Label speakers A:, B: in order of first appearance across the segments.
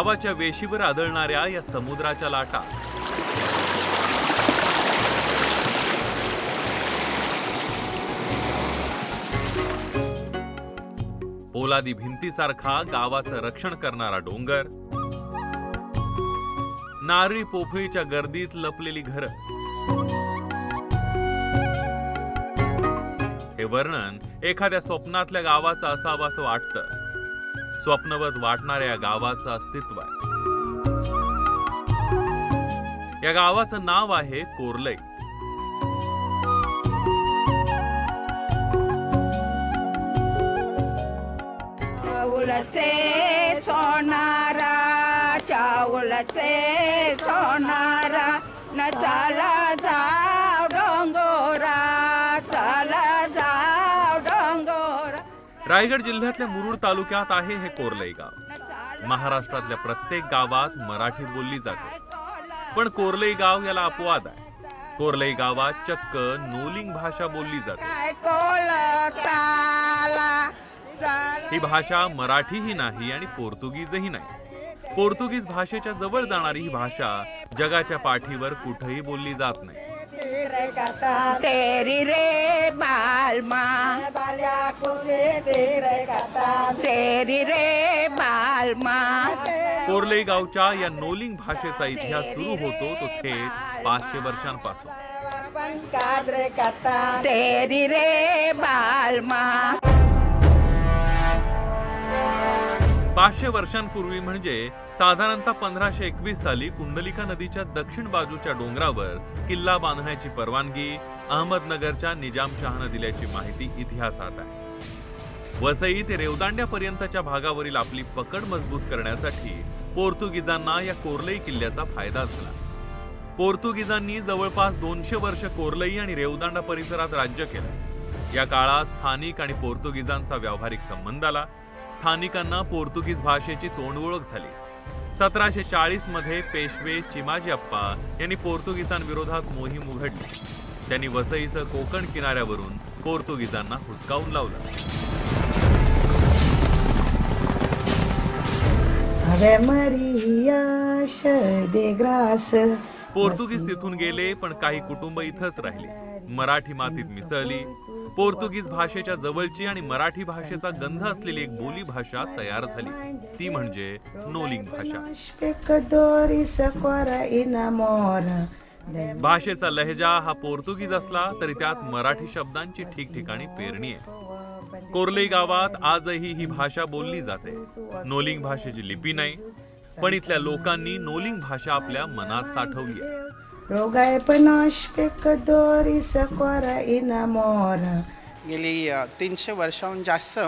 A: गावाच्या वेशीवर आदळणाऱ्या या समुद्राच्या लाटा. पोलादी भिंतीसारखा गावाचं रक्षण करणारा डोंगर. नारळी पोफळीच्या गर्दीत लपलेली घर. हे वर्णन एखाद्या स्वप्नातल्या गावाचं असावं असं वाटतं. स्वप्नवत वाटणाऱ्या गावाचं अस्तित्व आहे. या गावाचं नाव आहे कोरलई.
B: चावलचे सोनारा चावलचे सोनारा न चाला जा
A: रायगड जिल्ह्यातल्या मुरुड तालुक्यात आहे हे कोरलई गाव. महाराष्ट्रातल्या प्रत्येक गावात मराठी बोलली जाते. पण कोरलई गाव याला अपवाद आहे. कोरलई गावात चक्क नोलिंग भाषा बोलली जाते. ही भाषा मराठीही नाही आणि पोर्तुगीजही नाही. पोर्तुगीज भाषेच्या जवळ जाणारी ही भाषा जगाच्या पाठीवर कुठेही बोलली जात नाही.
B: तेरी रे
A: कोरलई गावच्या या नोलिंग भाषेचा इतिहास सुरू होतो तो थेट पाचशे वर्षांपासून.
B: तेरी रे बालमा
A: पाचशे वर्षांपूर्वी म्हणजे साधारणतः पंधराशे एकवीस साली कुंडलिका नदीच्या दक्षिण बाजूच्या डोंगरावर किल्ला बांधण्याची परवानगी अहमदनगरच्या निजामशहानं दिल्याची माहिती इतिहासात आहे. वसई ते रेवदांड्यापर्यंतच्या भागावरील आपली पकड मजबूत करण्यासाठी पोर्तुगीजांना या कोरलई किल्ल्याचा फायदा झाला. पोर्तुगीजांनी जवळपास दोनशे वर्ष कोरलई आणि रेवदांडा परिसरात राज्य केलं. या काळात स्थानिक आणि पोर्तुगीजांचा व्यावहारिक संबंध आला. स्थानिकांना पोर्तुगीज भाषेची तोंडओळख झाली. सतराशे चाळीसमध्ये पेशवे चिमाजी अप्पा यांनी पोर्तुगीजांविरोधात मोहीम उघडली. त्यांनी वसईसह कोकण किनाऱ्यावरून पोर्तुगीजांना हुसकावून लावलं. पोर्तुगीज तिथून गेले पण काही कुटुंब इथंच राहिली. मराठी मातीत मिसळली. पोर्तुगीज भाषेच्या जवळची आणि मराठी भाषेचा गंध असलेली एक बोली भाषा तयार झाली. ती म्हणजे नोलिंग भाषा. भाषेचा लहजा हा पोर्तुगीज असला तरी त्यात मराठी शब्दांची ठिकठिकाणी पेरणी आहे. कोरलई गावात आजही ही भाषा बोलली जाते. नोलिंग भाषेची लिपी नाही पण इथल्या लोकांनी नोलिंग भाषा आपल्या मनात साठवली आहे.
C: Rogai por nós pecadores agora enamora.
D: गेली तीनशे वर्षाहून जास्त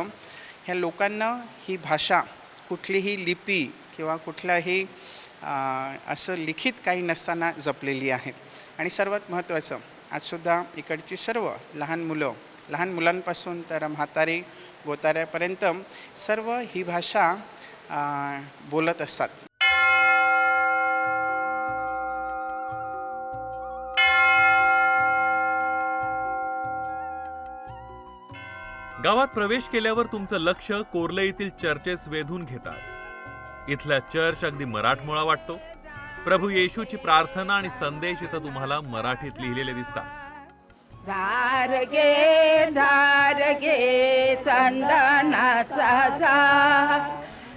D: ह्या लोकांना ही भाषा कुठलीही लिपी किंवा कुठल्याही असं लिखित काही नसताना जपलेली आहे आणि सर्वात महत्त्वाचं आजसुद्धा इकडची सर्व लहान मुलं लहान मुलांपासून तर म्हातारी गोताऱ्यापर्यंत सर्व ही भाषा बोलत असतात
A: गावात प्रवेश केल्यावर तुमचं लक्ष कोरलईतील चर्चेस वेधून घेतात. इथला चर्च अगदी मराठमोळा वाटतो. प्रभू येशूची प्रार्थना आणि संदेश इथं तुम्हाला मराठीत लिहिलेले दिसतात.
B: धार घे धार घे चंदनाचा जा.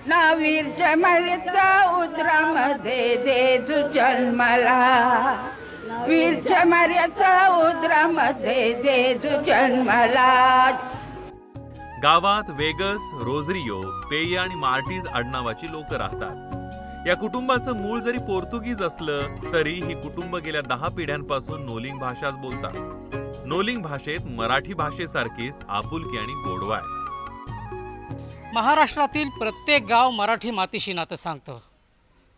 B: नवीर जमलचा उद्रामध्ये जेजू जन्मला. वीर जमऱ्याचा उद्रामध्ये जेजू जन्मला.
A: गावात वेगस रोझरियो पेय आणि मार्टीज आडनावाची लोक राहतात. या कुटुंबाचं मूळ जरी पोर्तुगीज असलं तरी ही कुटुंब गेल्या दहा पिढ्यांपासून नोलिंग भाषाच बोलतात. नोलिंग भाषेत मराठी भाषेसारखीच आपुलकी आणि गोडवा आहे.
E: महाराष्ट्रातील प्रत्येक गाव मराठी मातीशी नातं सांगतं.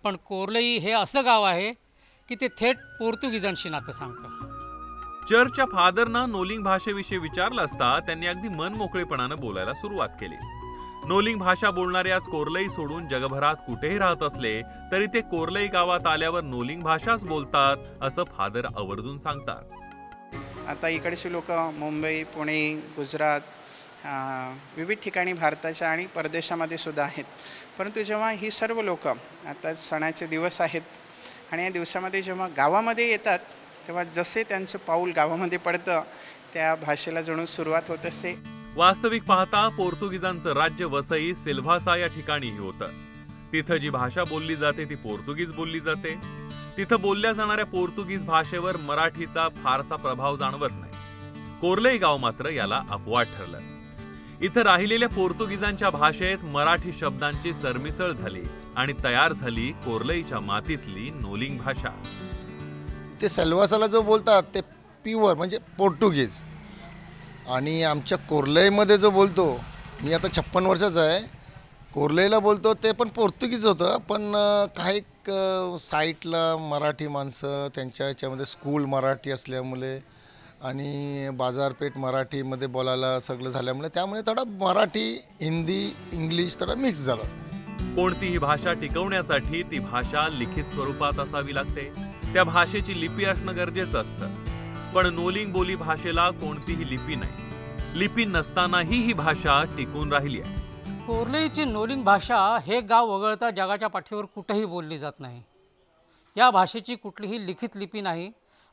E: पण कोरलई हे असं गाव आहे की ते थेट पोर्तुगीजांशी नातं सांगतं.
A: चर्चच्या फादरना नोलिंग भाषेविषयी विचारलं असता त्यांनी अगदी मन मोकळेपणानं बोलायला सुरुवात केली. नोलिंग भाषा बोलणारे आज कोरलई सोडून जगभरात कुठेही राहत असले तरी ते कोरलई गावात आल्यावर नोलिंग भाषाच बोलतात असं फादर आवर्जून सांगतात.
D: आता इकडची लोक मुंबई पुणे गुजरात विविध ठिकाणी भारताच्या आणि परदेशामध्ये सुद्धा आहेत. परंतु जेव्हा ही सर्व लोक आता सणाचे दिवस आहेत आणि या दिवसामध्ये जेव्हा गावामध्ये येतात तेव्हा जसे त्यांचं पाऊल गावामध्ये पडतं त्या भाषेला जणू सुरुवात होत असते
A: वास्तविक पाहता पोर्तुगीजांचं राज्य वसई सिल्व्हासा या ठिकाणीही होतं. तिथं जी भाषा बोलली जाते ती पोर्तुगीज बोलली जाते. तिथं बोलल्या जाणाऱ्या पोर्तुगीज भाषेवर मराठीचा फारसा प्रभाव जाणवत नाही. कोर्लई गाव मात्र याला अपवाद ठरलं. इथं राहिलेल्या पोर्तुगीजांच्या भाषेत मराठी शब्दांची सरमिसळ झाली आणि तयार झाली कोर्लईच्या मातीतली नोलिंग भाषा.
F: ते सेल्वासाला जो बोलतात ते प्युअर म्हणजे पोर्तुगीज. आणि आमच्या कोर्लईमध्ये जो बोलतो मी आता छप्पन वर्षाचा आहे कोर्लईला बोलतो ते पण पोर्तुगीज होतं पण काही क- साईटला मराठी माणसं त्यांच्या याच्यामध्ये स्कूल मराठी असल्यामुळे आणि बाजारपेठ मराठीमध्ये बोलायला सगळं झाल्यामुळे त्यामुळे थोडा मराठी हिंदी इंग्लिश थोडा मिक्स झाला.
A: कोणतीही भाषा टिकवण्यासाठी ती भाषा लिखित स्वरूपात असावी लागते. त्या भाषेची लिपी असणं गरजेचं असतं. पण नोलिंग बोली भाषेला कोणतीही लिपी नाही. लिपी नसतानाही ही भाषा टिकून राहिली आहे.
E: कोर्लईची नोलिंग भाषा हे गाव वगळता जगाच्या पाठीवर कुठेही बोलली जात नाही. या भाषेची कुठलीही लिखित लिपी नाही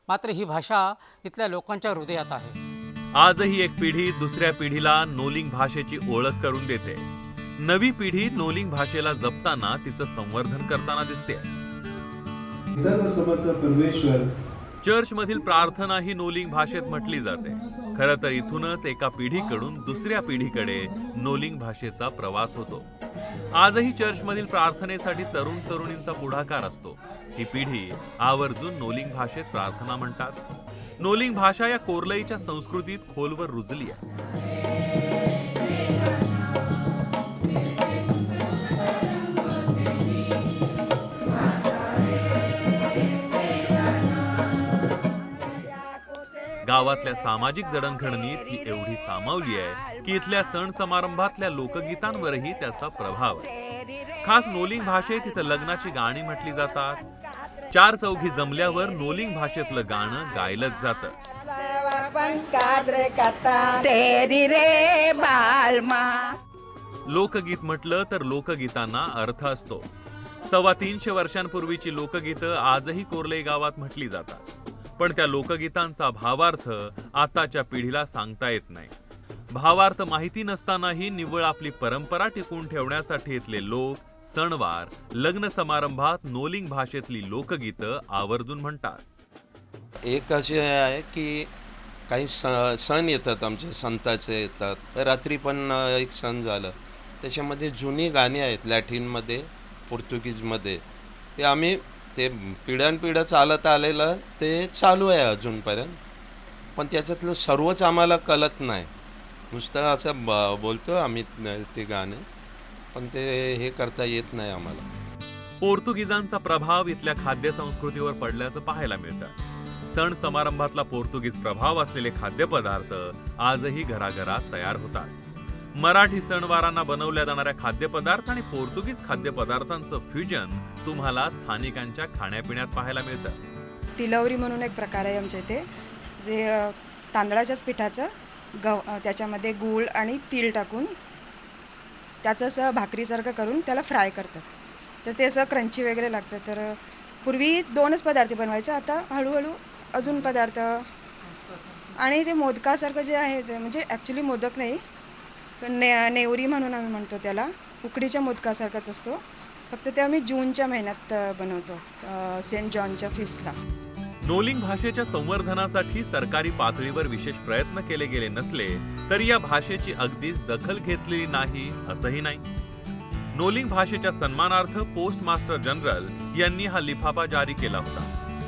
E: मात्र ही भाषा इथल्या लोकांच्या हृदयात आहे.
A: आजही एक पिढी दुसऱ्या पिढीला नोलिंग भाषेची ओळख करून देते. नवी पिढी नोलिंग भाषेला जपताना तिचं संवर्धन करताना दिसते.
G: सर्वसमर्थ परमेश्वर.
A: चर्चमधील प्रार्थना ही नोलिंग भाषेत म्हटली जाते. खरं तर इथूनच एका पिढीकडून दुसऱ्या पिढीकडे नोलिंग भाषेचा प्रवास होतो. आजही चर्चमधील प्रार्थनेसाठी तरुण तरुणींचा पुढाकार असतो. ही पिढी आवर्जून नोलिंग भाषेत प्रार्थना म्हणतात. नोलिंग भाषा या कोर्लईच्या संस्कृतीत खोलवर रुजली आहे. गावातल्या सामाजिक जडणघडणीत ही एवढी सामावली आहे की इथल्या सण समारंभातल्या लोकगीतांवरही त्याचा प्रभाव आहे. खास नोलिंग भाषेत इथं लग्नाची गाणी म्हटली जातात. चार चौघी जमल्यावर नोलिंग भाषेतलं गाणं गायलंच जातं. लोकगीत म्हटलं तर लोकगीतांना अर्थ असतो. सव्वा तीनशे वर्षांपूर्वीची लोकगीतं आजही कोर्लई गावात म्हटली जातात. पण त्या लोकगीतांचा भावार्थ आताच्या पिढीला सांगता येत नाही. भावार्थ माहिती नसतानाही निव्वळ आपली परंपरा टिकवून ठेवण्यासाठी इथले लोक सणवार लग्न समारंभात नोलिंग भाषेतली लोकगीतं आवर्जून म्हणतात.
H: एक असे आहे की काही स सण येतात आमचे संताचे येतात. रात्री पण एक सण झालं. त्याच्यामध्ये जुनी गाणी आहेत लॅटिनमध्ये पोर्तुगीजमध्ये. ते आम्ही ते पिढ्यानपिढ्या चालत आलेलं ते चालू आहे अजूनपर्यंत. पण त्याच्यातलं सर्वच आम्हाला कळत नाही. नुसतं असं ब बोलतो आम्ही ते गाणे. पण ते हे करता येत नाही आम्हाला.
A: पोर्तुगीजांचा प्रभाव इथल्या खाद्य संस्कृतीवर पडल्याचं पाहायला मिळतं. सण समारंभातला पोर्तुगीज प्रभाव असलेले खाद्यपदार्थ आजही घराघरात तयार होतात. मराठी सणवारांना बनवल्या जाणाऱ्या खाद्यपदार्थ आणि पोर्तुगीज खाद्यपदार्थांचं फ्युजन तुम्हाला स्थानिकांच्या खाण्यापिण्यात पाहायला मिळतं.
I: तिलवरी म्हणून एक प्रकार आहे आमच्या इथे जे अ, तांदळाच्याच पिठाचं गव अ, त्याच्यामध्ये गूळ आणि तीळ टाकून त्याचं असं भाकरीसारखं करून त्याला फ्राय करतात. तर ते असं क्रंची वगैरे लागतं. तर अ, पूर्वी दोनच पदार्थ बनवायचे आता हळूहळू अजून पदार्थ आणि ते मोदकासारखं जे आहे ते म्हणजे ॲक्च्युली मोदक नाही ने नेवरी म्हणून आम्ही म्हणतो त्याला उकडीच्या मोदकासारखाच असतो. फक्त ते आम्ही जूनच्या महिन्यात बनवतो सेंट जॉनच्या फिस्टला
A: नोलिंग भाषेच्या संवर्धनासाठी सरकारी पातळीवर विशेष प्रयत्न केले गेले नसले तरी या भाषेची अगदीच दखल घेतलेली नाही असंही नाही. नोलिंग भाषेच्या सन्मानार्थ पोस्ट मास्टर जनरल यांनी हा लिफाफा जारी केला होता.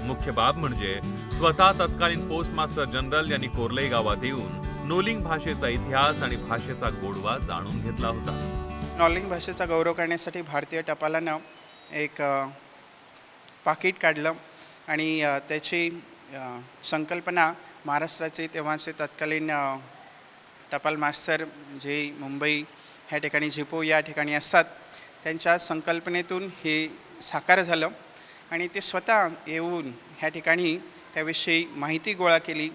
A: मुख्य बाब म्हणजे स्वतः तत्कालीन पोस्ट मास्टर जनरल यांनी कोर्लई गावात येऊन नोलिंग भाषेचा इतिहास आणि भाषेचा गोडवा जाणून घेतला होता.
D: नॉलिंग भाषेचा गौरव करण्यासाठी भारतीय टपालानं एक पाकिट काढलं आणि त्याची संकल्पना महाराष्ट्राचे तेव्हाचे तत्कालीन टपाल मास्तर जे मुंबई ह्या ठिकाणी झिपो या ठिकाणी असतात त्यांच्या संकल्पनेतून हे साकार झालं आणि ते स्वतः येऊन ह्या ठिकाणी त्याविषयी माहिती गोळा केली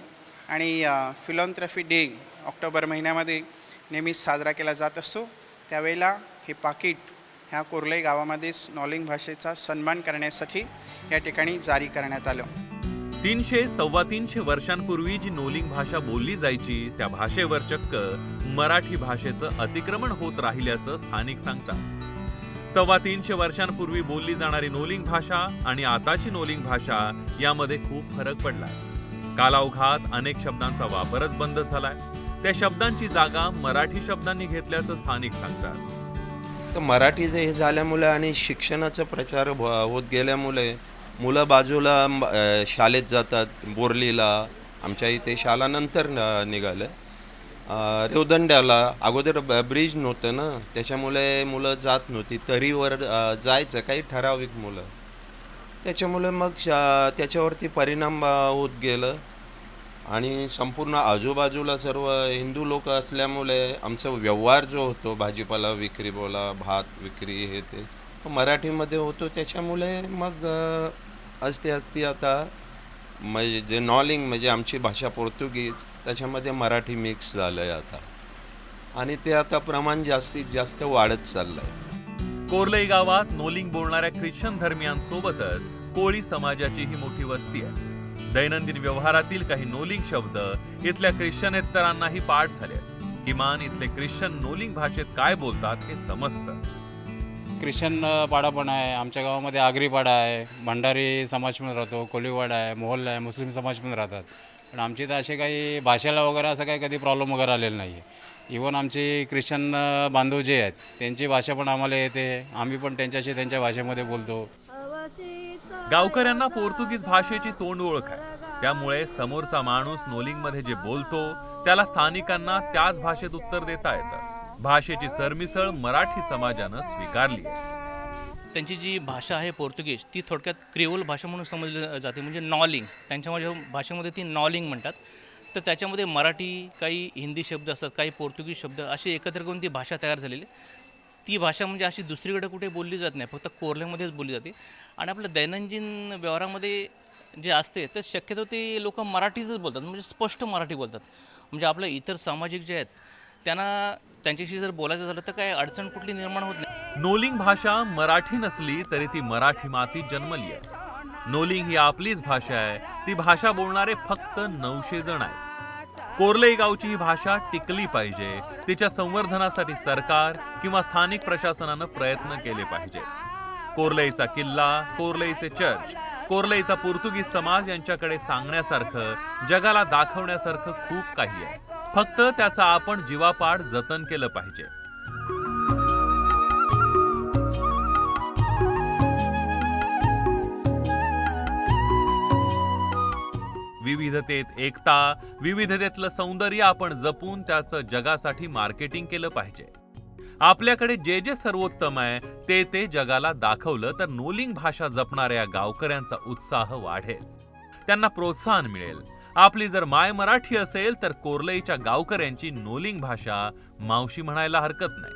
D: आणि फिलॉन्थ्रफी डे ऑक्टोबर महिन्यामध्ये नेहमीच साजरा केला जात असतो. त्यावेळेला हे पाकिट ह्या कोरलाई गावामध्ये नॉलिंग भाषेचा सन्मान करण्यासाठी या ठिकाणी जारी करण्यात आलं.
A: तीनशे सव्वा तीनशे वर्षांपूर्वी जी नोलिंग भाषा बोलली जायची त्या भाषेवर चक्क मराठी भाषेचं अतिक्रमण होत राहिल्याचं स्थानिक सांगतात. सव्वा तीनशे वर्षांपूर्वी बोलली जाणारी नोलिंग भाषा आणि आताची नोलिंग भाषा यामध्ये खूप फरक पडलाय. कालावघात अनेक शब्दांचा वापरच बंद झालाय. त्या शब्दांची जागा मराठी शब्दांनी घेतल्याचं स्थानिक सांगतात.
H: तर मराठीचं हे झाल्यामुळे आणि शिक्षणाचा प्रचार होत गेल्यामुळे मुलं बाजूला शाळेत जातात बोरलीला आमच्या इथे शाला नंतर न- निघालं रेवदंड्याला अगोदर ब- ब्रिज नव्हतं ना त्याच्यामुळे मुलं जात नव्हती. तरीवर जायचं काही ठराविक मुलं. त्याच्यामुळे मग शा त्याच्यावरती परिणाम होत गेलं. आणि संपूर्ण आजूबाजूला सर्व हिंदू लोक असल्यामुळे आमचा व्यवहार जो होतो भाजीपाला विक्री बोला भात विक्री हे ते मराठीमध्ये होतो. त्याच्यामुळे मग असते असते आता म्हणजे जे नॉलिंग म्हणजे आमची भाषा पोर्तुगीज त्याच्यामध्ये मराठी मिक्स झालं आहे आता. आणि ते आता प्रमाण जास्तीत जास्त वाढत चाललं आहे
A: कोरलई गावात नोलिंग बोलणाऱ्या ख्रिश्चन धर्मियांसोबतच कोळी समाजाची ही मोठी वस्ती आहे. दैनंदिन व्यवहारातील काही नोलिंग शब्द इथल्या ख्रिश्चनेतरांनाही पाठ झाले. आहेत. किमान इथले ख्रिश्चन नोलिंग भाषेत काय बोलतात हे समजतं.
G: ख्रिश्चन पाडा पण आहे आमच्या गावामध्ये आगरीपाडा आहे भंडारी समाज पण राहतो कोलीवाडा आहे मोहल्ला आहे मुस्लिम समाज पण राहतात. पण आमची तर असे काही भाषेला वगैरे असं काही कधी प्रॉब्लेम वगैरे आलेला नाही आहे इवन आमचे ख्रिश्चन बांधव जे आहेत त्यांची भाषा पण आम्हाला येते. आम्ही पण त्यांच्याशी त्यांच्या भाषेमध्ये बोलतो.
A: गावकऱ्यांना पोर्तुगीज भाषेची तोंड ओळख आहे. त्यामुळे समोरचा माणूस नोलिंगमध्ये जे बोलतो त्याला स्थानिकांना त्याच भाषेत उत्तर देता येतं. भाषेची सरमिसळ मराठी समाजानं स्वीकारली आहे.
J: त्यांची जी भाषा आहे पोर्तुगीज ती थोडक्यात क्रिओल भाषा म्हणून समजली जाते म्हणजे नॉलिंग. त्यांच्या माझ्या भाषेमध्ये ती नॉलिंग म्हणतात. तर त्याच्यामध्ये मराठी काही हिंदी शब्द असतात काही पोर्तुगीज शब्द असे एकत्र करून ती भाषा तयार झालेली ती भाषा म्हणजे अशी दुसरीकडे कुठे बोलली जात नाही फक्त कोरल्यामध्येच बोलली जाते. आणि आपलं दैनंदिन व्यवहारामध्ये जे असते तर शक्यतो ते लोक मराठीतच बोलतात म्हणजे स्पष्ट मराठी बोलतात. म्हणजे आपल्या इतर सामाजिक जे आहेत त्यांना त्यांच्याशी जर बोलायचं झालं तर काय अडचण कुठली निर्माण होत नाही.
A: नोलिंग भाषा मराठी नसली तरी ती मराठी माती जन्मली आहे. नोलिंग ही आपलीच भाषा आहे ती भाषा बोलणारे फक्त नऊशे जण आहेत. कोर्लई गावची ही भाषा टिकली पाहिजे. तिच्या संवर्धनासाठी सरकार किंवा स्थानिक प्रशासनानं प्रयत्न केले पाहिजे. कोर्लईचा किल्ला कोर्लईचे चर्च कोर्लईचा पोर्तुगीज समाज यांच्याकडे सांगण्यासारखं जगाला दाखवण्यासारखं खूप काही आहे. फक्त त्याचा आपण जीवापाड जतन केलं पाहिजे. विविधतेत एकता विविधतेतलं सौंदर्य आपण जपून त्याचं जगासाठी मार्केटिंग केलं पाहिजे. आपल्याकडे जे जे सर्वोत्तम आहे ते ते जगाला दाखवलं तर नोलिंग भाषा जपणाऱ्या गावकऱ्यांचा उत्साह वाढेल. त्यांना प्रोत्साहन मिळेल. आपली जर माय मराठी असेल तर कोर्लईच्या गावकऱ्यांची नोलिंग भाषा मावशी म्हणायला हरकत नाही.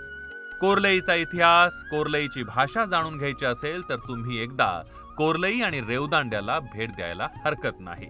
A: कोर्लईचा इतिहास कोर्लईची भाषा जाणून घ्यायची असेल तर तुम्ही एकदा कोर्लई आणि रेवदांड्याला भेट द्यायला हरकत नाही.